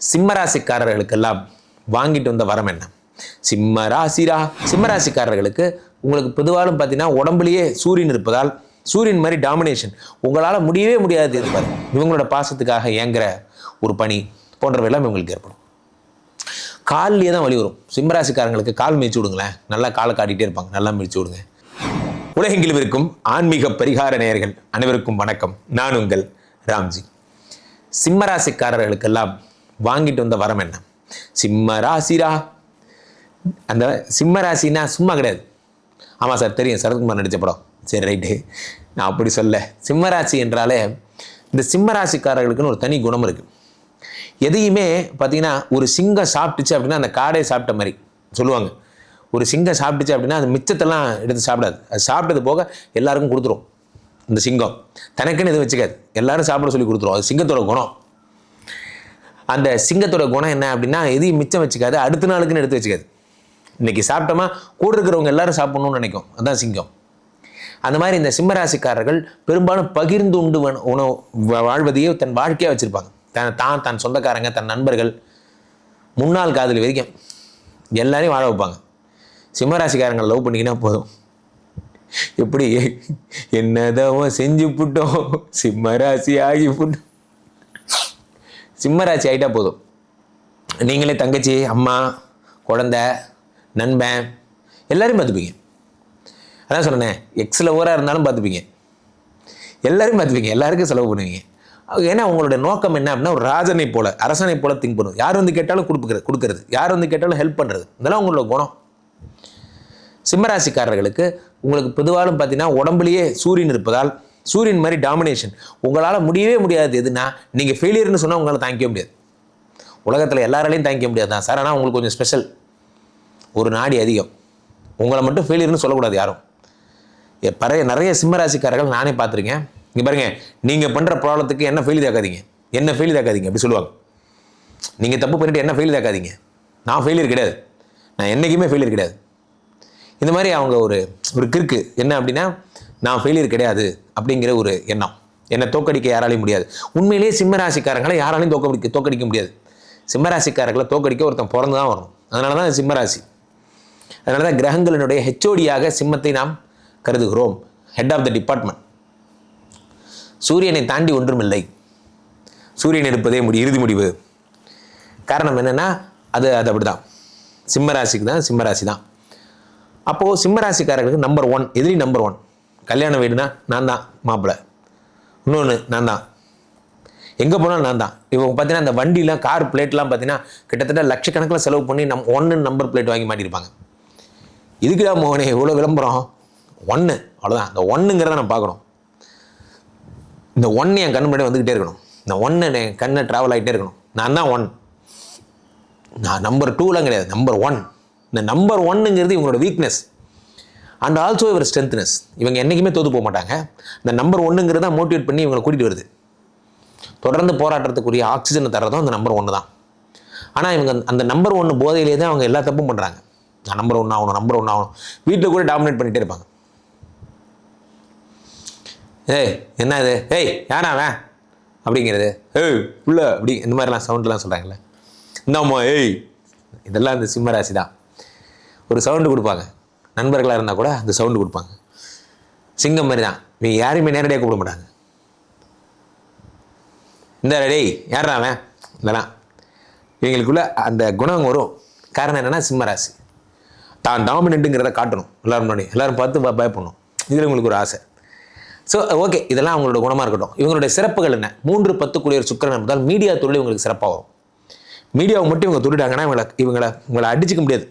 சிம்மராசிக்காரர்களுக்கெல்லாம் வாங்கிட்டு வந்த வரம் என்ன? சிம்ம ராசிரா சிம்மராசிக்காரர்களுக்கு உங்களுக்கு பொதுவாலும் பார்த்தீங்கன்னா உடம்புலயே சூரியன் இருப்பதால் சூரியன் மாதிரி டாமினேஷன் உங்களால் முடியவே முடியாது இருப்பார் இவங்களோட பாசத்துக்காக ஏங்குற ஒரு பணி போன்றவையெல்லாம் இவங்களுக்கு ஏற்படும். கால்லேயே தான் வலி வரும். சிம்மராசிக்காரங்களுக்கு கால் மிதிச்சு விடுங்களேன். நல்லா காலை காட்டிகிட்டே இருப்பாங்க. நல்லா மிதிச்சு விடுங்க. உலகெங்கிலும் இருக்கும் ஆன்மீக பரிகார நேயர்கள் அனைவருக்கும் வணக்கம். நான் உங்கள் ராம்ஜி. சிம்மராசிக்காரர்களுக்கெல்லாம் வாங்கிட்டு வந்த வரம் என்ன? சிம்ம ராசிரா அந்த சிம்ம ராசின்னா சும்மா கிடையாது. ஆமாம் சார் தெரியும். சரத்குமார் நடித்த படம். சரி ரைட்டு. நான் அப்படி சொல்ல. சிம்மராசி என்றாலே இந்த சிம்ம ராசிக்காரர்களுக்குன்னு ஒரு தனி குணம் இருக்குது எதையுமே பார்த்தீங்கன்னா ஒரு சிங்கம் சாப்பிட்டுச்சு அப்படின்னா அந்த காடை சாப்பிட்ட மாதிரி சொல்லுவாங்க. ஒரு சிங்கம் சாப்பிட்டுச்சு அப்படின்னா அது மிச்சத்தெல்லாம் எடுத்து சாப்பிடாது. அது சாப்பிட்டது போக எல்லாருக்கும் கொடுத்துரும். இந்த சிங்கம். தனக்குன்னு எதுவும் வச்சுக்காது. எல்லாரும் சாப்பிட சொல்லி கொடுத்துரும். அது சிங்கத்தோட குணம். அந்த சிங்கத்தோட குணம் என்ன அப்படின்னா எதையும் மிச்சம் வச்சுக்காது அடுத்த நாளுக்குன்னு எடுத்து வச்சுக்காது. இன்னைக்கு சாப்பிட்டோமா கூட இருக்கிறவங்க எல்லாரும் சாப்பிடணும்னு நினைக்கும். அதுதான் சிங்கம். அந்த மாதிரி இந்த சிம்மராசிக்காரர்கள் பெரும்பாலும் பகிர்ந்து உண்டு உணவு வா- வாழ்வதையே தன் வாழ்க்கையாக வச்சுருப்பாங்க. தன் தான் தன் சொந்தக்காரங்க தன் நண்பர்கள். முன்னாள் காதலி வரைக்கும் எல்லாரையும் வாழ வைப்பாங்க. சிம்மராசிக்காரங்க லவ் பண்ணிங்கன்னா போதும். எப்படி? என்னதான் செஞ்சு புட்டோம். சிம்மராசி ஆகி புட்டோம். சிம்மராசி ஆகிட்டா போதும். நீங்களே தங்கச்சி அம்மா குழந்த நண்பன் எல்லோரையும் பார்த்துப்பீங்க. அதான் சொன்னேன் எக்ஸில் ஓராக இருந்தாலும் பார்த்துப்பீங்க. எல்லோரையும் பார்த்துப்பீங்க எல்லாருக்கும் செலவு பண்ணுவீங்க. ஏன்னா உங்களோட நோக்கம் என்ன அப்படின்னா ஒரு ராஜனை போல் அரசனை போல் திங்க் பண்ணும் யார் வந்து கேட்டாலும் கொடுக்குறது கொடுக்குறது. யார் வந்து கேட்டாலும் ஹெல்ப் பண்ணுறது இதெல்லாம் உங்களோட குணம். சிம்மராசிக்காரர்களுக்கு உங்களுக்கு பொதுவாலும் பார்த்தீங்கன்னா உடம்புலேயே சூரியன் இருப்பதால் சூரியன் மாதிரி டாமினேஷன் உங்களால் முடியவே முடியாது. எதுனா நீங்கள் ஃபெயிலியர்னு சொன்னால் உங்களால் தாங்கிக்க முடியாது. உலகத்தில் எல்லாராலையும் தாங்கிக்க முடியாது. தான் சார் ஆனால் உங்களுக்கு கொஞ்சம் ஸ்பெஷல் ஒரு நாடி அதிகம். உங்களை மட்டும் ஃபெயிலியர்னு சொல்லக்கூடாது யாரும். பறைய நிறைய சிம்மராசிக்காரர்கள் நானே பார்த்துருக்கேன். இங்கே பாருங்கள் நீங்கள் பண்ணுற ப்ராப்ளத்துக்கு என்ன ஃபெயில் தாக்காதீங்க என்ன ஃபெயில் தாக்காதீங்க அப்படி சொல்லுவாங்க. நீங்கள் தப்பு பண்ணிவிட்டு என்ன ஃபெயில் தாக்காதீங்க நான் ஃபெயிலியர் கிடையாது. நான் என்றைக்குமே ஃபெயிலியர் கிடையாது. இந்த மாதிரி அவங்க ஒரு ஒரு கிறுக்கு. என்ன அப்படின்னா நான் ஃபெயிலியர் கிடையாது அப்படிங்கிற ஒரு எண்ணம். என்னை தோக்கடிக்க யாராலையும் முடியாது. உண்மையிலேயே சிம்மராசிக்காரங்களை யாராலையும் தோக்கடிக்க தோக்கடிக்க முடியாது. சிம்மராசிக்காரர்களை தோக்கடிக்க ஒருத்தன் பிறந்து தான் வரும் அதனால தான் சிம்மராசி அதனால தான் கிரகங்களினுடைய ஹெச்ஓடியாக சிம்மத்தை நாம் கருதுகிறோம். ஹெட் ஆஃப் த டிபார்ட்மெண்ட் சூரியனை தாண்டி ஒன்றுமில்லை சூரியன் எடுப்பதே முடி இறுதி முடிவு. காரணம் என்னன்னா அது அது அப்படிதான். சிம்மராசிக்கு தான் சிம்மராசி தான் அப்போது சிம்மராசிக்காரர்களுக்கு நம்பர் ஒன் எதிரி நம்பர் ஒன் கல்யாண வீடுனா நான் தான் மாப்பிள்ளை இன்னொன்று நான் தான் எங்கே போனாலும் நான் தான் இப்போ பார்த்தீங்கன்னா அந்த வண்டிலாம் கார் பிளேட்லாம் பார்த்தீங்கன்னா கிட்டத்தட்ட லட்சக்கணக்கில் செலவு பண்ணி நம் ஒன்று நம்பர் பிளேட் வாங்கி மாட்டியிருப்பாங்க இதுக்குடா மோகனே இவ்வளோ விளம்பரம்? ஒன்று அவ்வளோதான் அந்த ஒன்றுங்கிறத நான் பார்க்கணும். இந்த ஒன்று என் கண் முன்னாடி வந்துக்கிட்டே இருக்கணும். இந்த ஒன்று என் கண்ணை ட்ராவல் ஆகிட்டே இருக்கணும். நான் தான் ஒன் நான் நம்பர் டூலாம் கிடையாது. நம்பர் ஒன் இந்த நம்பர் ஒன்னுங்கிறது இவங்களோட வீக்னஸ் அண்ட் ஆல்சோ இவர் ஸ்ட்ரென்த்னஸ் இவங்க என்றைக்குமே தோத்து போக மாட்டாங்க. இந்த நம்பர் ஒன்றுங்கிறது மோட்டிவேட் பண்ணி இவங்களை கூட்டிகிட்டு வருது. தொடர்ந்து போராட்டத்துக்குரிய ஆக்சிஜனை தர்றதும் அந்த நம்பர் ஒன்று தான். ஆனால் இவங்க அந்த நம்பர் ஒன்று போதையிலே தான் அவங்க எல்லா தப்பும் பண்ணுறாங்க நான் நம்பர் ஒன்று ஆகணும் நம்பர் ஒன்று ஆகணும். வீட்டில் கூட டாமினேட் பண்ணிகிட்டே இருப்பாங்க. ஏய் என்ன இது? ஏய் யாரா அவன்? அப்படிங்கிறது. ஏய் உள்ள அப்படி இந்த மாதிரிலாம் சவுண்ட்லாம் சொல்கிறாங்கல்ல இந்தாம்மா ஏய். இதெல்லாம் இந்த சிம்மராசி தான் ஒரு சவுண்டு கொடுப்பாங்க. நண்பர்களாக இருந்தால் கூட அந்த சவுண்டு கொடுப்பாங்க. சிங்கம் மாதிரி தான். நீ யாரையுமே நேரடியாக கூப்பிட மாட்டாங்க. இந்த டேய் யாரா அவன்? இதெல்லாம். இவங்களுக்குள்ள அந்த குணம் வரும். காரணம் என்னன்னா சிம்மராசி தான் டாமினண்ட்டுங்கிறத காட்டணும். எல்லோரும் முன்னாடி எல்லோரும் பார்த்து பயப்படணும். இதில் உங்களுக்கு ஒரு ஆசை. ஸோ ஓகே இதெல்லாம் அவங்களோட குணமாக இருக்கட்டும். இவங்களுடைய சிறப்புகள் என்ன? மூன்று பத்து குடியர் சுக்கரன் என்பதால் மீடியா தொழில் இவங்களுக்கு சிறப்பாகும் மீடியாவை மட்டும் இவங்க தொழிட்டாங்கன்னா இவங்களை இவங்களை இவங்களை அடிச்சுக்க முடியாது.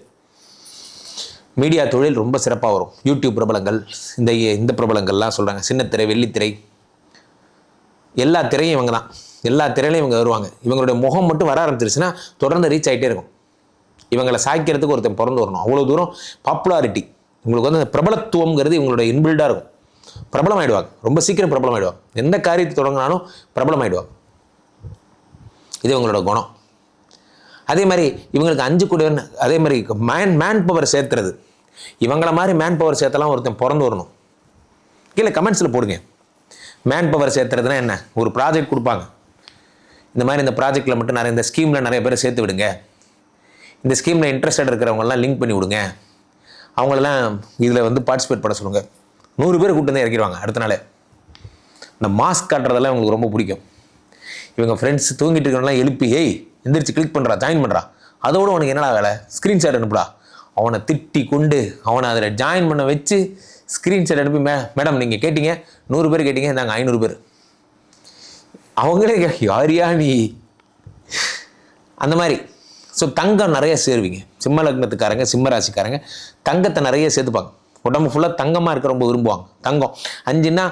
மீடியா தொழில் ரொம்ப சிறப்பாக வரும். யூடியூப் பிரபலங்கள் இந்த இந்த பிரபலங்கள்லாம் சொல்கிறாங்க சின்னத்திரை வெள்ளித்திரை எல்லா திரையும் இவங்க தான். எல்லா திரையிலையும் இவங்க வருவாங்க. இவங்களுடைய முகம் மட்டும் வர ஆரம்பிச்சிருச்சுன்னா தொடர்ந்து ரீச் ஆகிட்டே இருக்கும். இவங்களை சாய்க்கிறதுக்கு ஒருத்தன் பிறந்து வரணும். அவ்வளோ தூரம் பாப்புலாரிட்டி உங்களுக்கு வந்து அந்த பிரபலத்துவங்கிறது இவங்களுடைய இன்பில்டாக இருக்கும். பிரபலம் ஆயிடுவாங்க ரொம்ப சீக்கிரம் பிரபலம் ஆகிடுவாங்க எந்த காரியத்தை தொடங்கினாலும் பிரபலம் ஆகிடுவாங்க இது இவங்களோட குணம். அதே மாதிரி இவங்களுக்கு அஞ்சு கூடியவன் அதே மாதிரி மேன் மேன் பவர் சேர்த்துறது இவங்கள மாதிரி மேன் பவர் சேர்த்தலாம் ஒருத்தன் பிறந்து வரணும். கீழே கமெண்ட்ஸில் போடுங்க. மேன் பவர் சேர்த்துறதுனா என்ன? ஒரு ப்ராஜெக்ட் கொடுப்பாங்க. இந்த மாதிரி இந்த ப்ராஜெக்ட்டில் மட்டும் நிறைய இந்த ஸ்கீமில் நிறைய பேர் சேர்த்து விடுங்க. இந்த ஸ்கீமில் இன்ட்ரெஸ்டட் இருக்கிறவங்கலாம் லிங்க் பண்ணி விடுங்க. அவங்களெல்லாம் இதில் வந்து பார்ட்டிசிபேட் பண்ண சொல்லுங்கள் நூறு பேர் கூட்டம் தான் இறக்கிடுவாங்க அடுத்த நாள். இந்த மாஸ்க் காட்டுறதெல்லாம் இவங்களுக்கு ரொம்ப பிடிக்கும். இவங்க ஃப்ரெண்ட்ஸ் தூங்கிட்டு இருக்கிறவங்களாம் எழுப்பி ஏய் எந்திரிச்சு கிளிக் பண்ணுறா ஜாயின் பண்ணுறா அதோடு உனக்கு என்னடா வேலை? ஸ்க்ரீன்ஷாட் அனுப்புடா. அவனை திட்டி கொண்டு அவனை அதில் ஜாயின் பண்ண வச்சு ஸ்க்ரீன்ஷாட் அனுப்பி மே மேடம் நீங்கள் கேட்டீங்க நூறு பேர் கேட்டீங்க நாங்கள் ஐநூறு பேர். அவங்களே யாரியா நீ? அந்த மாதிரி. ஸோ தங்கம் நிறைய சேருவீங்க. சிம்ம லக்னத்துக்காரங்க சிம்ம ராசிக்காரங்க தங்கத்தை நிறைய சேர்த்துப்பாங்க. உடம்பு ஃபுல்லாக தங்கமாக இருக்க ரொம்ப விரும்புவாங்க. தங்கம். அஞ்சுன்னா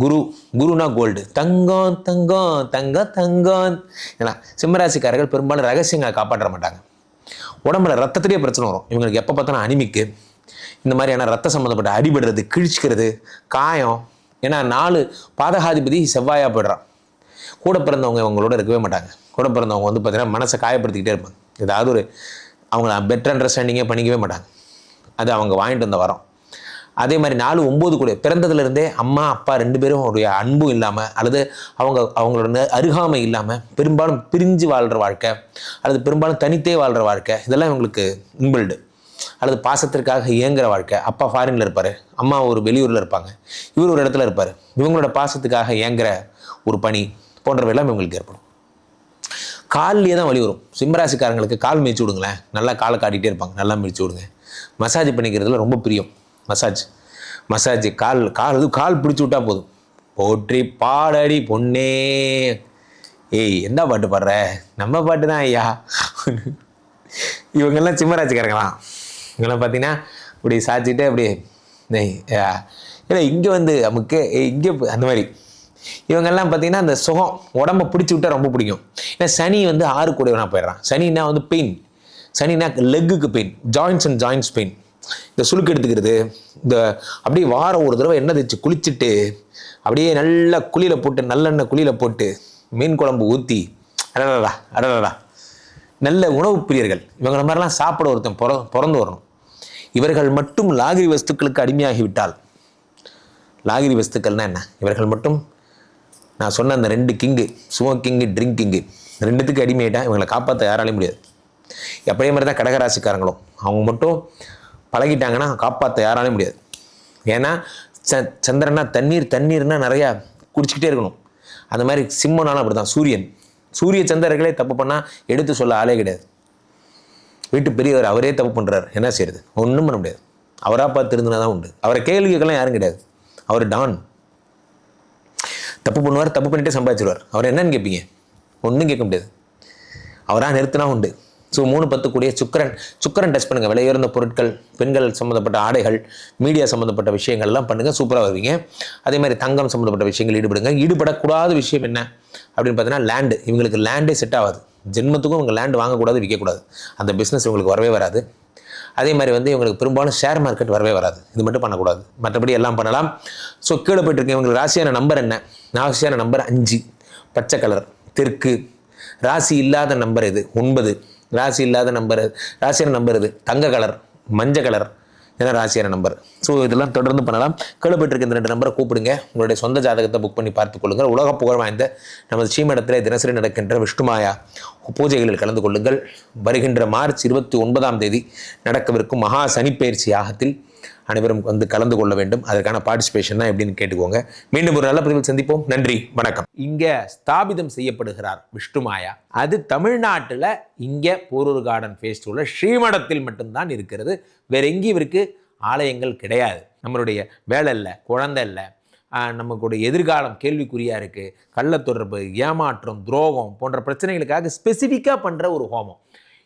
குரு குருனா கோல்டு தங்கம் தங்கம் தங்கம் தங்கம். ஏன்னா சிம்மராசிக்காரர்கள் பெரும்பாலும் ரகசியங்களை காப்பாற்ற மாட்டாங்க. உடம்புல ரத்தத்திலேயே பிரச்சனை வரும். இவங்களுக்கு எப்போ பார்த்தாலும் அனிமிக்கு. இந்த மாதிரியான ரத்த சம்மந்தப்பட்ட அடிபடுறது கிழிச்சிக்கிறது காயம். ஏன்னா நாலு பாதகாதிபதி செவ்வாயாக போயிடுறான். கூட பிறந்தவங்க இவங்களோட இருக்கவே மாட்டாங்க. கூட பிறந்தவங்க வந்து பார்த்தீங்கன்னா மனசை காயப்படுத்திக்கிட்டே இருப்பாங்க. ஏதாவது ஒரு அவங்கள பெட்டர் அண்டர்ஸ்டாண்டிங்கே பண்ணிக்கவே மாட்டாங்க. அது அவங்க வாங்கிட்டு வந்த வரோம். அதே மாதிரி நாலு ஒம்பது கூட. பிறந்ததுலேருந்தே அம்மா அப்பா ரெண்டு பேரும் உடைய அன்பும் இல்லாமல் அல்லது அவங்க அவங்களோட அருகாமை இல்லாமல் பெரும்பாலும் பிரிஞ்சு வாழ்கிற வாழ்க்கை அல்லது பெரும்பாலும் தனித்தே வாழ்கிற வாழ்க்கை இதெல்லாம் இவங்களுக்கு இன்பில்டு. அல்லது பாசத்திற்காக இயங்குற வாழ்க்கை. அப்பா ஃபாரினில் இருப்பார். அம்மா ஒரு வெளியூரில் இருப்பாங்க. இவர் ஒரு இடத்துல இருப்பார். இவங்களோட பாசத்துக்காக இயங்குகிற ஒரு பணி போன்றவையெல்லாம் இவங்களுக்கு ஏற்படும். கால்லேயே தான் வழி வரும். சிம்மராசிக்காரங்களுக்கு கால் மிதிச்சு விடுங்களேன். நல்லா காலை காட்டிகிட்டே இருப்பாங்க. நல்லா மிதிச்சு விடுங்க. மசாஜ் பண்ணிக்கிறதுல ரொம்ப பிரியம். மசாஜ். மசாஜ் கால் கால் அது கால் பிடிச்சி விட்டா போதும். போற்றி பாடடி பொண்ணே. ஏய் என்ன பாட்டு பாடுற? நம்ம பாட்டு தான் ஐயா. இவங்கெல்லாம் சிம்மராசிக்காரங்களாம். இவங்கெல்லாம் பார்த்தீங்கன்னா இப்படி சாச்சிட்டு அப்படி டேய், ஏன்னா இங்கே வந்து நமக்கு இங்கே அந்த மாதிரி. இவங்கெல்லாம் பார்த்தீங்கன்னா அந்த சுகம் உடம்ப பிடிச்சி விட்டா ரொம்ப பிடிக்கும். ஏன்னா சனி வந்து ஆறு கூடவனா போயிடுறான். சனின்னா வந்து பெயின் சனின்னா லெக்குக்கு pain joints and joints pain இந்த சுளுக்கு எடுத்துக்கிறது இந்த அப்படியே வாரம் ஒரு தடவை எண்ணெய் தேய்ச்சி குளிச்சுட்டு அப்படியே நல்லா குளியில் போட்டு நல்லெண்ணெய் குளியில் போட்டு மீன் குழம்பு ஊற்றி அடடா அடடா நல்ல உணவு பிரியர்கள் இவங்கள மாதிரிலாம் சாப்பிட ஒருத்தன் பிற பிறந்து வரணும். இவர்கள் மட்டும் லாகிரி வஸ்துக்களுக்கு அடிமையாகி விட்டால் லாகிரி வஸ்துக்கள்னா என்ன? இவர்கள் மட்டும் நான் சொன்ன அந்த ரெண்டு கிங்கு ஸ்மோக்கிங்கு ட்ரிங்கிங்கு ரெண்டுத்துக்கு அடிமையிட்டா இவங்களை காப்பாற்ற யாராலையும் முடியாது. எப்படியே மாதிரி தான் கடகராசிக்காரங்களும். அவங்க மட்டும் பழகிட்டாங்கன்னா காப்பாற்ற யாராலையும் முடியாது. ஏன்னா ச சந்திரனா தண்ணீர் தண்ணீர்னா நிறையா குடிச்சிக்கிட்டே இருக்கணும். அந்த மாதிரி சிம்மனாலும் அப்படி தான் சூரியன். சூரிய சந்திரர்களே தப்பு பண்ணால் எடுத்து சொல்ல ஆளே கிடையாது. வீட்டு பெரியவர் அவரே தப்பு பண்ணுறாரு என்ன செய்யறது? ஒன்றும் பண்ண முடியாது. அவராக பார்த்து இருந்தால் தான் உண்டு. அவரை கேள்விக்கெல்லாம் யாரும் கிடையாது. அவர் டான். தப்பு பண்ணுவார் தப்பு பண்ணிட்டே சம்பாதிச்சிருவார். அவர் என்னன்னு கேட்பீங்க? ஒன்றும் கேட்க முடியாது. அவராக நிறுத்தினா உண்டு. ஸோ மூணு பத்து கூடிய சுக்கரன் சுக்கரன் டெஸ்ட் பண்ணுங்கள் விலையுயர்ந்த பொருட்கள் பெண்கள் சம்மந்தப்பட்ட ஆடைகள் மீடியா சம்மந்தப்பட்ட விஷயங்கள்லாம் பண்ணுங்கள் சூப்பராக வருவீங்க. அதே மாதிரி தங்கம் சம்மந்தப்பட்ட விஷயங்கள் ஈடுபடுங்க. ஈடுபடக்கூடாத விஷயம் என்ன? அப்படின்னு பார்த்தீங்கன்னா லேண்டு இவங்களுக்கு லேண்டே செட் ஆகாது. ஜென்மத்துக்கும் இவங்க லேண்டு வாங்கக்கூடாது விற்கக்கூடாது. அந்த பிஸ்னஸ் இவங்களுக்கு வரவே வராது. அதே மாதிரி வந்து இவங்களுக்கு பெரும்பாலும் ஷேர் மார்க்கெட் வரவே வராது. இது மட்டும் பண்ணக்கூடாது. மற்றபடி எல்லாம் பண்ணலாம். ஸோ கீழே போயிட்டுருக்கு இவங்களுக்கு ராசியான நம்பர் என்ன? ராசியான நம்பர் அஞ்சு. பச்சை கலர் தெற்கு. ராசி இல்லாத நம்பர் இது. ஒன்பது. ராசி இல்லாத நம்பர் ராசியான நம்பர் இது தங்க கலர் மஞ்சள் கலர் ஏன்னா ராசியான நம்பர் ஸோ இதெல்லாம் தொடர்ந்து பண்ணலாம். கேள்விப்பட்டிருக்க இந்த ரெண்டு நம்பரை கூப்பிடுங்க. உங்களுடைய சொந்த ஜாதகத்தை புக் பண்ணி பார்த்துக் கொள்ளுங்கள். உலக புகழ் வாய்ந்த நமது ஸ்ரீமடத்தில் தினசரி நடக்கின்ற விஷ்ணுமாயா பூஜைகளில் கலந்து கொள்ளுங்கள். வருகின்ற மார்ச் இருபத்தி ஒன்பதாம் தேதி நடக்கவிருக்கும் மகா சனிப்பெயர்ச்சி யாகத்தில் அனைவரும் வந்து கலந்து கொள்ள வேண்டும். அதற்கான பார்ட்டிசிபேஷன் தான் எப்படின்னு கேட்டுக்கோங்க. மீண்டும் ஒரு நல்ல பதிவில் சந்திப்போம். நன்றி வணக்கம். இங்கே ஸ்தாபிதம் செய்யப்படுகிறார் விஷ்ணுமாயா அது தமிழ்நாட்டில் இங்கே போரூர் கார்டன் ஃபேஸ்டிவலில் ஸ்ரீமடத்தில் மட்டும்தான் இருக்கிறது. வேற எங்கேயும் இவருக்கு ஆலயங்கள் கிடையாது. நம்மளுடைய வேலை இல்லை குழந்தை இல்லை. ஆஹ் எதிர்காலம் கேள்விக்குறியாக இருக்குது கள்ள தொடர்பு ஏமாற்றம் துரோகம் போன்ற பிரச்சனைகளுக்காக ஸ்பெசிஃபிக்காக பண்ணுற ஒரு ஹோமம்.